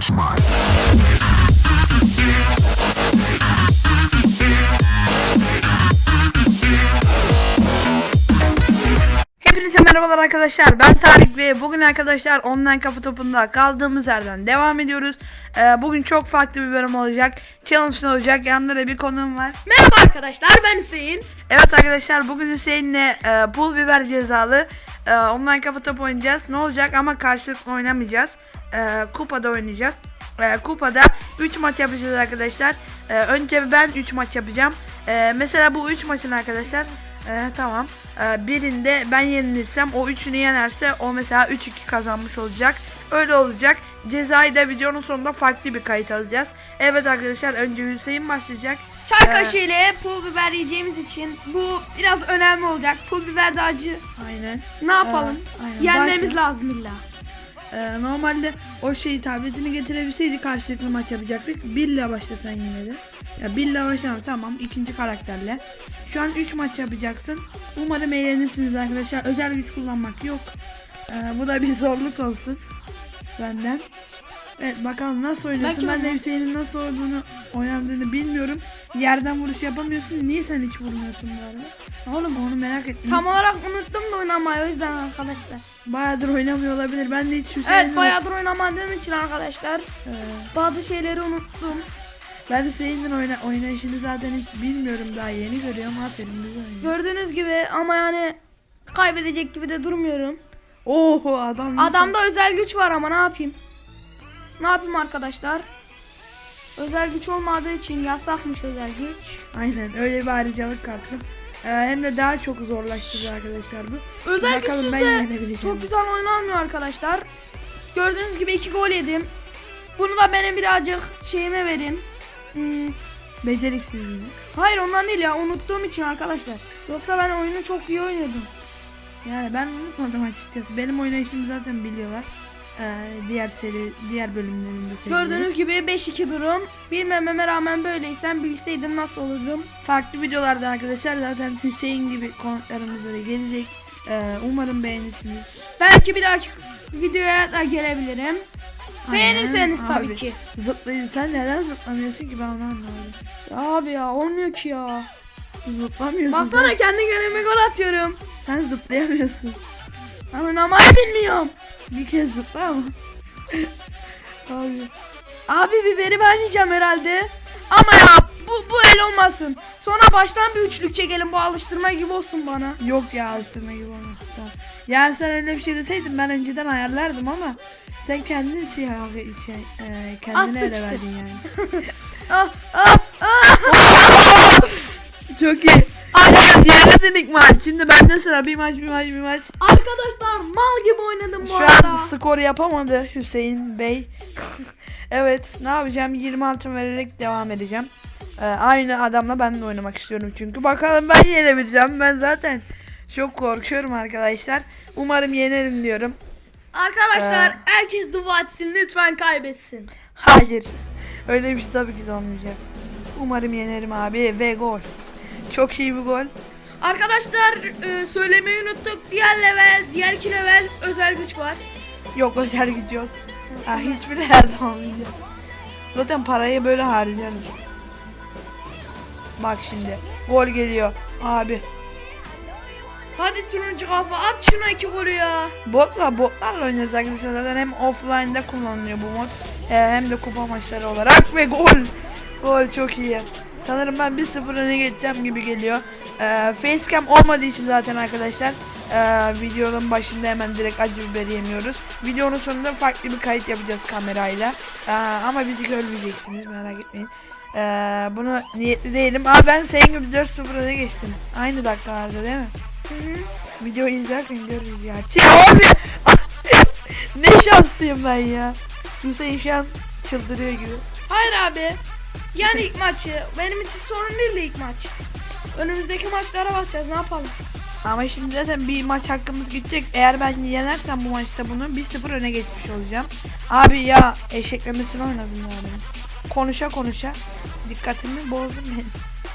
Flash Mob. Hepinize merhabalar arkadaşlar. Ben Tarık ve bugün arkadaşlar online kafa topunda kaldığımız yerden devam ediyoruz. Ee, bugün çok farklı bir bölüm olacak. Challenge olacak. Yanımda da bir konuğum var. Merhaba arkadaşlar ben Hüseyin. Evet arkadaşlar bugün Hüseyin'le e, pul biber cezalı e, online kafa topu oynayacağız. Ne olacak ama karşılıklı oynamayacağız. E, kupada oynayacağız. E, kupada 3 maç yapacağız arkadaşlar. E, önce ben 3 maç yapacağım. E, mesela bu 3 maçın arkadaşlar e, tamam. E, birinde ben yenilirsem o üçünü yenerse o mesela 3-2 kazanmış olacak. Öyle olacak. Cezayı da videonun sonunda farklı bir kayıt alacağız. Evet arkadaşlar önce Hüseyin başlayacak. Çay kaşığı ile pul biber yiyeceğimiz için bu biraz önemli olacak. Pul biber de acı. Aynen. Ne yapalım? Ee, aynen. Yenmemiz Başla. lazım illa. Ee, normalde o şeyi tabletini getirebilseydi karşılıklı maç yapacaktık. Billa başlasan yine de. Ya Billa başlama tamam ikinci karakterle. Şu an 3 maç yapacaksın. Umarım eğlenirsiniz arkadaşlar. Özel güç kullanmak yok. Ee, bu da bir zorluk olsun benden. Evet bakalım nasıl oynuyorsun. Belki Ben de Hüseyin'in nasıl olduğunu oynandığını bilmiyorum. Yerden vuruş yapamıyorsun. Niye sen hiç vurmuyorsun bu arada? Oğlum onu merak ettim. Tam olarak unuttum da oynamayı o yüzden arkadaşlar. Bayağıdır oynamıyor olabilir. Ben de hiç Hüseyin'le... Evet bayağıdır oynamadığım için arkadaşlar Ee, bazı şeyleri unuttum. Ben Hüseyin'in oyna oynayışını zaten hiç bilmiyorum daha yeni görüyorum. Aferin oynuyor. Gördüğünüz gibi ama yani kaybedecek gibi de durmuyorum. Oho adam. Adamda özel güç var ama ne yapayım? Ne yapayım arkadaşlar? Özel güç olmadığı için yasakmış özel güç. Aynen öyle bir ayrıcalık kattım. Ee, hem de daha çok zorlaştırdı arkadaşlar bu. Özel Bakalım ben yenebileceğim çok güzel oynanmıyor arkadaşlar. Gördüğünüz gibi iki gol yedim. Bunu da benim birazcık şeyime verin. Hmm, Beceriksizliğini. hayır ondan değil ya unuttuğum için arkadaşlar. Yoksa ben oyunu çok iyi oynadım. Yani ben unutmadım açıkçası. Benim oynayışımı zaten biliyorlar. Ee, diğer seri, diğer bölümlerinde. Gördüğünüz gibi 5-2 durum. Bilmememe rağmen böyleysem bilseydim nasıl olurdum. Farklı videolarda arkadaşlar zaten Hüseyin gibi konuklarımız da gelecek. Ee, umarım beğenirsiniz. Belki bir dahaki videoya da gelebilirim. Aynen. Beğenirseniz tabii Abi, ki. Zıplayın. Sen neden zıplamıyorsun ki ben onu anlamadım. Ya abi ya olmuyor ki ya. Zıplamıyorsun. Baksana sen. kendi kendime gol atıyorum. Sen zıplayamıyorsun. Ben oynamayı bilmiyorum. Bir kez zıpla ama. Abi. Abi biberi ben yiyeceğim herhalde. Ama ya bu, bu el olmasın. Sonra baştan bir üçlük çekelim bu alıştırma gibi olsun bana. Yok ya alıştırma gibi olmasın. Ya sen öyle bir şey deseydin ben önceden ayarlardım ama sen kendin şey, şey e, kendine ele verdin yani. Ah ah ah. Çok iyi. Yerledik ilk maç. Şimdi bende sıra bir maç bir maç bir maç. Arkadaşlar mal gibi oynadım bu Şu arada. an skor yapamadı Hüseyin Bey. evet ne yapacağım 20 altın vererek devam edeceğim. Ee, aynı adamla ben de oynamak istiyorum çünkü. Bakalım ben yenebileceğim. Ben zaten çok korkuyorum arkadaşlar. Umarım yenerim diyorum. Arkadaşlar Ee. herkes dua etsin lütfen kaybetsin. Hayır. Öyle bir şey tabii ki de olmayacak. Umarım yenerim abi ve gol. Çok iyi bir gol. Arkadaşlar e, söylemeyi unuttuk. Diğer level, diğer iki level özel güç var. Yok özel gücü yok. Ha, hiçbir yerde olmayacak. Zaten parayı böyle harcarız. Bak şimdi. Gol geliyor. Abi. Hadi turuncu kafa at şuna iki golü ya. Botla botlarla oynuyoruz arkadaşlar. Zaten hem offline'da kullanılıyor bu mod. e, hem de kupa maçları olarak ve gol. Gol çok iyi. Sanırım ben 1-0 öne geçeceğim gibi geliyor. E, facecam olmadığı için zaten arkadaşlar e, videonun başında hemen direkt acı biberi yemiyoruz. Videonun sonunda farklı bir kayıt yapacağız kamerayla. E, ama bizi görmeyeceksiniz merak etmeyin. E, bunu niyetli değilim. Aa ben senin gibi 4-0 öne geçtim. Aynı dakikalarda değil mi? Hı hı. Video izlerken görürüz ya. Çi abi. ne şanslıyım ben ya. Hüseyin şu an çıldırıyor gibi. Hayır abi. Yani ilk maçı. Benim için sorun değil de ilk maç. Önümüzdeki maçlara bakacağız ne yapalım. Ama şimdi zaten bir maç hakkımız gidecek. Eğer ben yenersem bu maçta bunu 1-0 öne geçmiş olacağım. Abi ya eşeklemesini oynadım yani. Konuşa konuşa dikkatimi bozdum ben.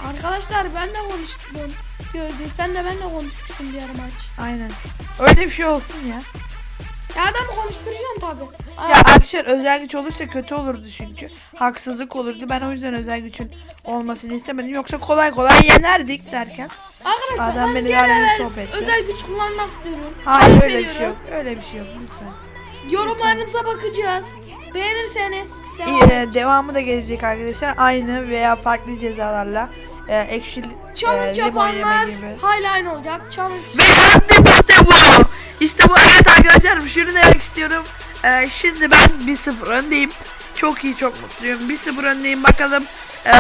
Arkadaşlar ben de konuştum. Gördün sen de ben de konuşmuştum diğer maç. Aynen. Öyle bir şey olsun ya. Ya adamı konuşturacağım tabi. Ya arkadaşlar özel güç olursa kötü olurdu çünkü. Haksızlık olurdu. Ben o yüzden özel gücün olmasını istemedim. Yoksa kolay kolay yenerdik derken. Arkadaşlar Adam ben beni evvel top etti. özel güç kullanmak istiyorum. Hayır Talep öyle bir şey ediyorum. yok. Öyle bir şey yok lütfen. Yorumlarınıza bakacağız. Beğenirseniz devam İyi, e, devamı da gelecek arkadaşlar. Aynı veya farklı cezalarla. E, ekşi Challenge e, limon yapanlar yeme gibi. hala aynı olacak. Challenge. Ve yendim işte bu. İşte bu evet arkadaşlar şunu demek istiyorum. Ee, şimdi ben 1-0 öndeyim. Çok iyi çok mutluyum. 1-0 öndeyim bakalım. Ee,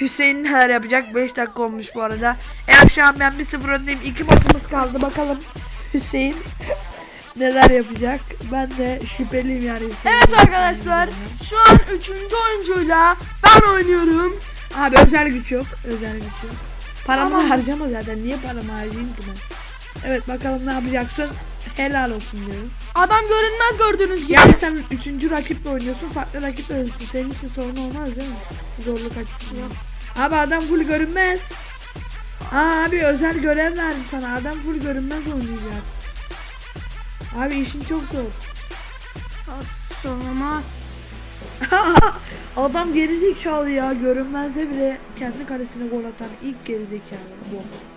Hüseyin neler yapacak? 5 dakika olmuş bu arada. Evet şu an ben 1-0 öndeyim. 2 maçımız kaldı bakalım. Hüseyin neler yapacak? Ben de şüpheliyim yani Hüseyin. Evet arkadaşlar şu an üçüncü oyuncuyla ben oynuyorum. Abi özel güç yok. Özel güç yok. Paramı harcama zaten. Niye paramı harcayayım ki ben? Evet bakalım ne yapacaksın? Helal olsun diyorum. Adam görünmez gördüğünüz gibi. Yani sen üçüncü rakiple oynuyorsun, farklı rakiple oynuyorsun. Senin için sorun olmaz değil mi? Zorluk açısından. Abi adam full görünmez. Aa, abi özel görev verdi sana. Adam full görünmez oynayacak. Abi işin çok zor. Sormaz. adam gerizekalı ya. Görünmezde bile kendi kalesine gol atan ilk gerizekalı bot.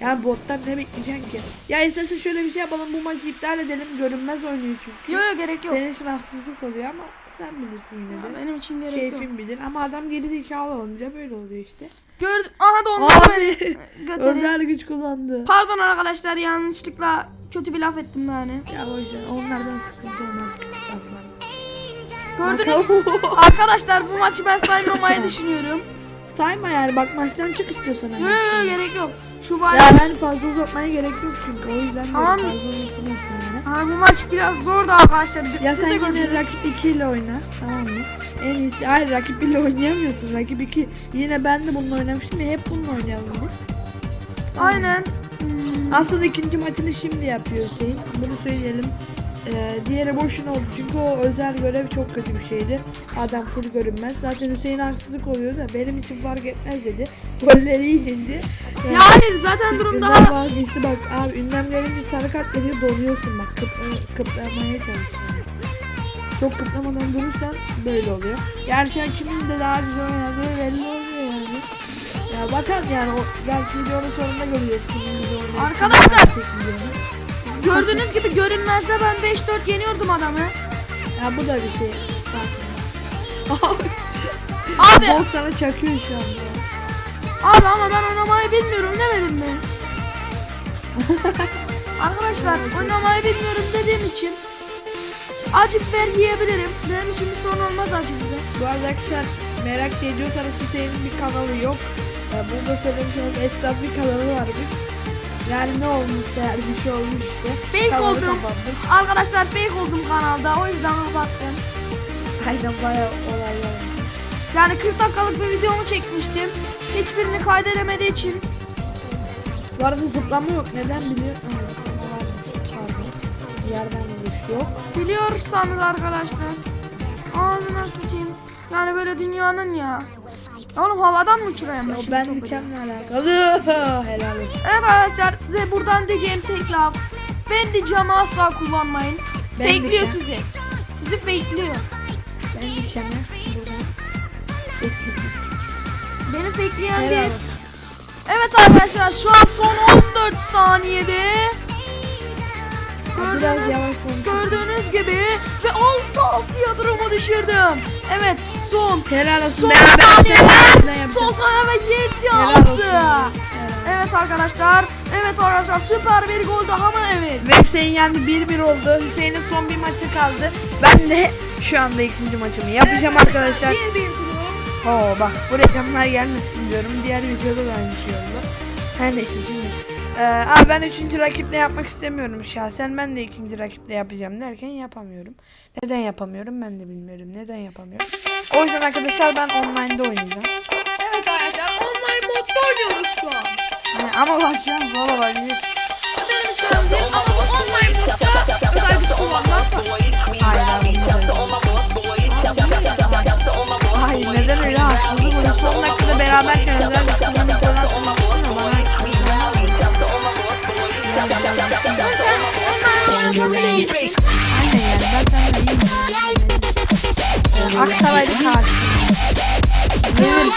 Yani bottan ne bekleyeceksin ki? Ya istersen şöyle bir şey yapalım. Bu maçı iptal edelim. Görünmez oynuyor çünkü. Yok yok gerek yok. Senin için haksızlık oluyor ama sen bilirsin yine de. Benim için gerek yok. Keyfin bilir ama adam geri zekalı olunca böyle oluyor işte. Gördüm. Aha beni Abi özel güç kullandı. Pardon arkadaşlar yanlışlıkla kötü bir laf ettim yani. Ya boşver onlardan sıkıntı olmaz küçük laflar. Gördünüz mü? Arkadaşlar bu maçı ben saymamayı düşünüyorum. Sayma yani bak maçtan çık istiyorsan Yok yok gerek yok. Şu bari. Ya ben fazla uzatmaya gerek yok çünkü o yüzden de Tamam. fazla uzatmasın yani. Aha, bu maç biraz zordu arkadaşlar. Ya Siz sen de yine rakip 2 ile oyna tamam mı? En iyisi hayır rakip 1 ile oynayamıyorsun rakip 2 yine ben de bununla oynamıştım ya hep bununla oynayalım biz. Tamam? Aynen. Hmm, Aslında ikinci maçını şimdi yapıyor Hüseyin. Bunu söyleyelim. Ee, diğeri boşuna oldu çünkü o özel görev çok kötü bir şeydi. Adam full görünmez. Zaten Hüseyin haksızlık oluyor da benim için fark etmez dedi. Golleri yiyince. Ya hayır zaten durum daha. vazgeçti bak abi ünlem gelince sarı kart veriyor donuyorsun bak kıpla, kıplamaya çalışıyorsun. Çok kıplamadan durursan böyle oluyor. Gerçi kimin de daha güzel oynadığı belli oluyor yani. Ya bakalım yani o gerçi videonun sonunda görüyoruz kimin güzel oynadığı. Arkadaşlar! Gördüğünüz gibi görünmezde ben 5-4 yeniyordum adamı. Ya bu da bir şey. Bak. Abi. Boss sana çakıyor şu anda. Abi ama ben oynamayı bilmiyorum demedim mi? Arkadaşlar oynamayı bilmiyorum dediğim için acı biber yiyebilirim. Benim için bir sorun olmaz acı biber. Bu arada arkadaşlar merak ediyorsanız Hüseyin'in bir kanalı yok. Ya burada söylemiş olalım esnaf bir kanalı varmış. Yani ne olmuşsa yani bir şey olmuş işte. Fake Kanalı oldum. kapatmış. Arkadaşlar fake oldum kanalda o yüzden kapattım. Aynen bayağı olaylar. Yani 40 dakikalık bir videomu çekmiştim. Hiçbirini kaydedemediği için Bu arada zıplama yok. Neden biliyor? Ha, zıplama var. Pardon. Yerden vuruş yok. biliyorsanız arkadaşlar. Ağzına sıçayım. Yani böyle dünyanın ya. Oğlum havadan mı uçurayım ben ben mükemmel alakalı. Helal olsun. Evet arkadaşlar size buradan diyeceğim tek laf. Ben diyeceğimi asla kullanmayın. Ben Fakeliyor diyeceğim. sizi. Sizi fakeliyor. Ben mükemmel. Buradan. Beni fakeleyen Helal değil. olsun. Evet arkadaşlar şu an son 14 saniyede. Biraz Gördüğünüz, yavaş konuş. gördüğünüz gibi ve 6 6'ya durumu düşürdüm. Evet son Helal olsun. son yapacağız. Son saniye ve 7 Helal 6. olsun. Helal. Evet arkadaşlar. Evet arkadaşlar süper bir gol daha mı evet. Ve Hüseyin yendi 1-1 oldu. Hüseyin'in son bir maçı kaldı. Ben de şu anda ikinci maçımı yapacağım arkadaşlar. 1 1 durum. Oo bak bu reklamlar gelmesin diyorum. Diğer videoda da aynı şey oldu. Her neyse şimdi. Ee, abi ben üçüncü rakiple yapmak istemiyorum şahsen. Ben de ikinci rakiple yapacağım derken yapamıyorum. Neden yapamıyorum ben de bilmiyorum. Neden yapamıyorum. O yüzden arkadaşlar ben online'da oynayacağım. Evet arkadaşlar online modda oynuyoruz şu an. Yani ama bak şu an zor olabilir. Ama bu online modda özel güç kullanmak var. Hayır neden öyle haksızlık olur. Son dakikada beraberken özel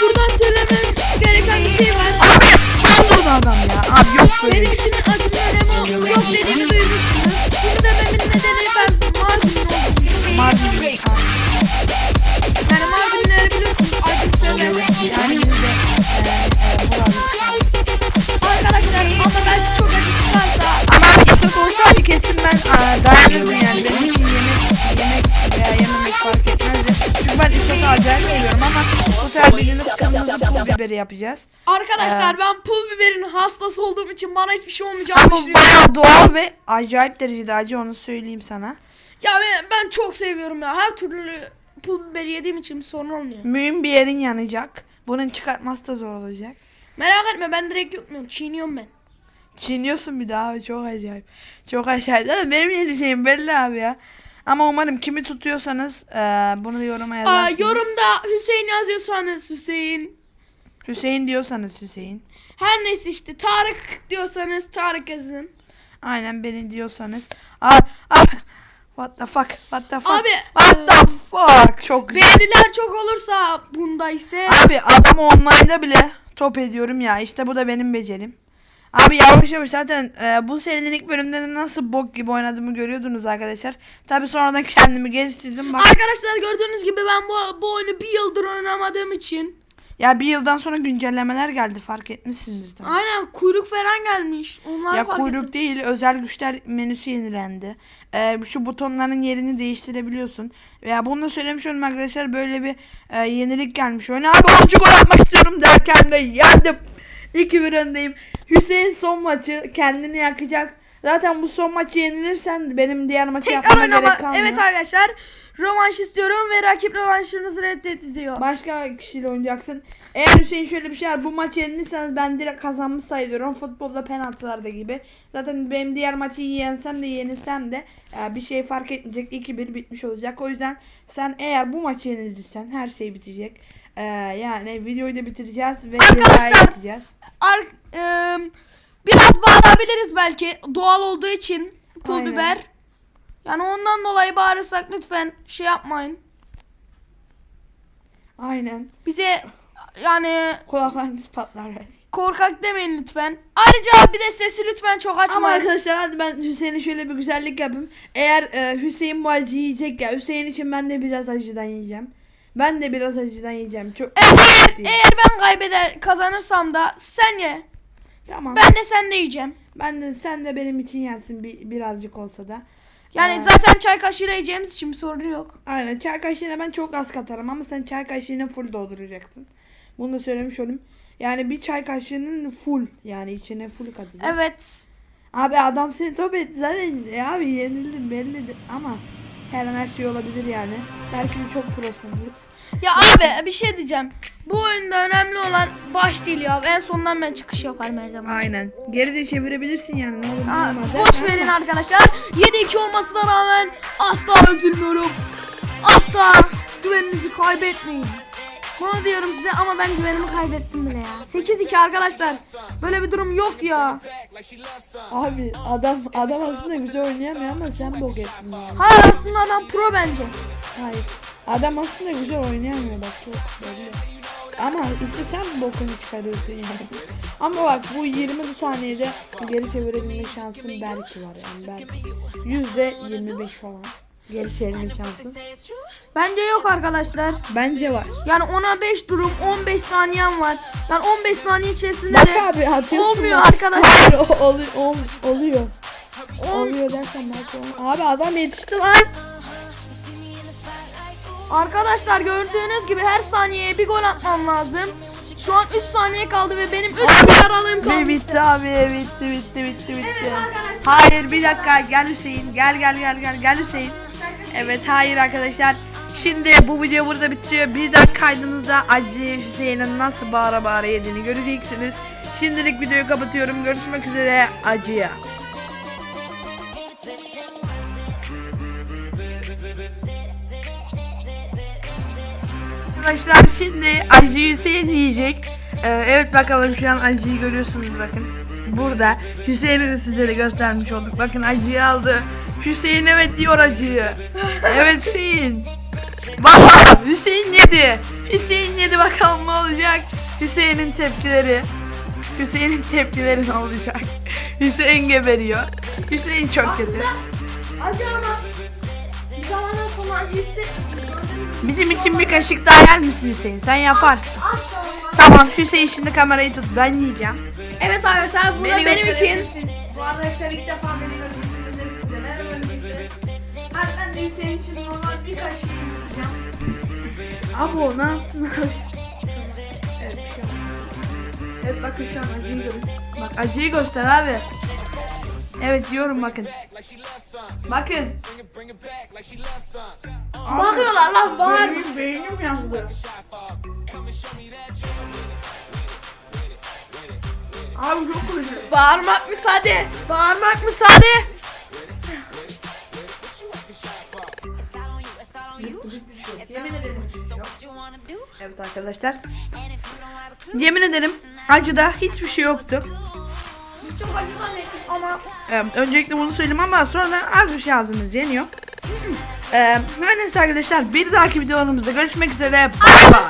Buradan söylemem gereken bir şey var. Burada adam ya. Abi yok böyle. Şey. Benim için acının önemi yok duymuştum. Biberi yapacağız. Arkadaşlar Ee. ben pul biberin hastası olduğum için bana hiçbir şey olmayacağını Ama düşünüyorum. bayağı doğal ve acayip derecede acı onu söyleyeyim sana. Ya ben, ben çok seviyorum ya. Her türlü pul biberi yediğim için sorun olmuyor. Mühim bir yerin yanacak. Bunun çıkartması da zor olacak. Merak etme ben direkt yutmuyorum. Çiğniyorum ben. Çiğniyorsun bir daha abi çok acayip. Çok acayip. Zaten benim yiyeceğim belli abi ya. Ama umarım kimi tutuyorsanız eee, bunu yoruma Aa, yazarsınız. yorumda Hüseyin yazıyorsanız Hüseyin. Hüseyin diyorsanız Hüseyin. Her neyse işte Tarık diyorsanız Tarık yazın. Aynen beni diyorsanız. Abi, abi. What the fuck? What the fuck? Abi, What e, the fuck? Çok güzel. Beğeniler çok olursa bunda ise Abi adam online'da bile top ediyorum ya. İşte bu da benim becerim. Abi yavaş yavaş zaten e, bu serinin ilk bölümlerinde nasıl bok gibi oynadığımı görüyordunuz arkadaşlar. Tabi sonradan kendimi geliştirdim. Bak, Arkadaşlar gördüğünüz gibi ben bu, bu oyunu bir yıldır oynamadığım için ya bir yıldan sonra güncellemeler geldi fark etmişsinizdir tabii. aynen kuyruk falan gelmiş. Onlar Ya fark kuyruk ettim. değil özel güçler menüsü yenilendi. Ee, şu butonların yerini değiştirebiliyorsun. Veya bunu da söylemiş olayım arkadaşlar böyle bir e, yenilik gelmiş oyuna. Abi 10. gol atmak istiyorum derken de yendim. 2-1 öndeyim. Hüseyin son maçı kendini yakacak. Zaten bu son maçı yenilirsen benim diğer maçı Tekrar yapmama oynama. gerek kalmıyor. Evet arkadaşlar rövanş istiyorum ve rakip rövanşınızı reddediyor. Başka kişiyle oynayacaksın. Eğer Hüseyin şöyle bir şey var. Bu maçı yenilirseniz ben direkt kazanmış sayılıyorum. Futbolda penaltılarda gibi. Zaten benim diğer maçı yensem de yenilsem de e, bir şey fark etmeyecek. 2-1 bitmiş olacak. O yüzden sen eğer bu maçı yenilirsen her şey bitecek. E, yani videoyu da bitireceğiz ve Arkadaşlar- geçeceğiz. Ar eee, biraz bağırabiliriz belki doğal olduğu için pul Aynen. biber. Yani ondan dolayı bağırırsak lütfen şey yapmayın. Aynen. Bize yani Kulaklarınız patlar belki. korkak demeyin lütfen. Ayrıca bir de sesi lütfen çok Ama açmayın. arkadaşlar hadi ben Hüseyin'e şöyle bir güzellik yapayım. Eğer e, Hüseyin bu acıyı yiyecek ya Hüseyin için ben de biraz acıdan yiyeceğim. Ben de biraz acıdan yiyeceğim. Çok Eğer, eğer ben kaybeder kazanırsam da sen ye. Tamam. Ben de sen de yiyeceğim. Ben de sen de benim için yersin bir, birazcık olsa da. Yani Ee, zaten çay kaşığıyla yiyeceğimiz için bir sorun yok. Aynen çay kaşığına ben çok az katarım ama sen çay kaşığını full dolduracaksın. Bunu da söylemiş olayım. Yani bir çay kaşığının full yani içine full katacağız. Evet. Abi adam seni top etti zaten ya abi yenildin bellidir ama her an her şey olabilir yani. Belki de çok prosundur. Ya abi bir şey diyeceğim. Bu oyunda önemli olan baş değil ya. En sondan ben çıkış yaparım her zaman. Aynen. Geri de çevirebilirsin yani ne olur ne olmaz. boş verin arkadaşlar. 7-2 olmasına rağmen asla üzülmüyorum. Asla güveninizi kaybetmeyin. Bunu diyorum size ama ben güvenimi kaybettim bile ya. 8-2 arkadaşlar. Böyle bir durum yok ya. Abi adam adam aslında güzel oynayamıyor ama sen bok ettin yani. Hayır aslında adam pro bence. Hayır. Adam aslında güzel oynayamıyor bak çok belli. Ama işte sen bokunu çıkarıyorsun yani. Ama bak bu 20 saniyede geri çevirebilme şansın belki var yani belki. Yüzde 25 falan. Geri çevirme şansın. Bence yok arkadaşlar. Bence var. Yani ona 5 durum 15 saniyem var. Yani 15 saniye içerisinde Bak de abi atıyorsun. olmuyor bak. arkadaşlar. Oluyor, ol- oluyor. Ol- Oluyor dersen belki. Abi adam yetişti lan. Arkadaşlar gördüğünüz gibi her saniyeye bir gol atmam lazım. Şu an 3 saniye kaldı ve benim 3 gol aralığım kaldı. bitti abi bitti bitti bitti bitti. Evet arkadaşlar. Hayır bir dakika gel Hüseyin gel gel gel gel gel Hüseyin. Evet hayır arkadaşlar. Şimdi bu video burada bitiyor. Bir dakika kaydınızda acı Hüseyin'in nasıl bağıra bağıra yediğini göreceksiniz. Şimdilik videoyu kapatıyorum. Görüşmek üzere acıya. Arkadaşlar şimdi acı Hüseyin yiyecek. Ee, evet bakalım şu an acıyı görüyorsunuz bakın. Burada Hüseyin'i de sizlere göstermiş olduk. Bakın acıyı aldı. Hüseyin evet diyor acıyı. Evet Hüseyin. Bak Hüseyin yedi. Hüseyin yedi bakalım ne olacak. Hüseyin'in tepkileri. Hüseyin'in tepkileri ne olacak? Hüseyin geberiyor. Hüseyin çok kötü. Acı ama bir zamandan sonra yüksek Bizim için bir kaşık daha yer misin Hüseyin? Sen yaparsın. Asla olmaz. Tamam Hüseyin şimdi kamerayı tut. Ben yiyeceğim. Evet arkadaşlar bu da benim için. Bu arkadaşlar ilk defa beni öncelikle. Abi ben de Hüseyin için normal bir kaşık yiyeceğim. Abo ne yaptın abi? Evet bir şey olmaz. Evet bakın şu an acıyı görün. Bak acıyı göster abi. Evet diyorum bakın. Bakın. Bakıyorlar lan bağır. Benim beynim yandı. Abi çok acı. Bağırmak müsaade. Bağırmak müsaade. Yemin ederim. Evet arkadaşlar. Yemin ederim acıda hiçbir şey yoktu. Çok acı zannettim ama Ee, öncelikle bunu söyleyeyim ama sonra az bir şey ağzınız yeniyor. Ee, her neyse arkadaşlar bir dahaki videolarımızda görüşmek üzere. Bye bye.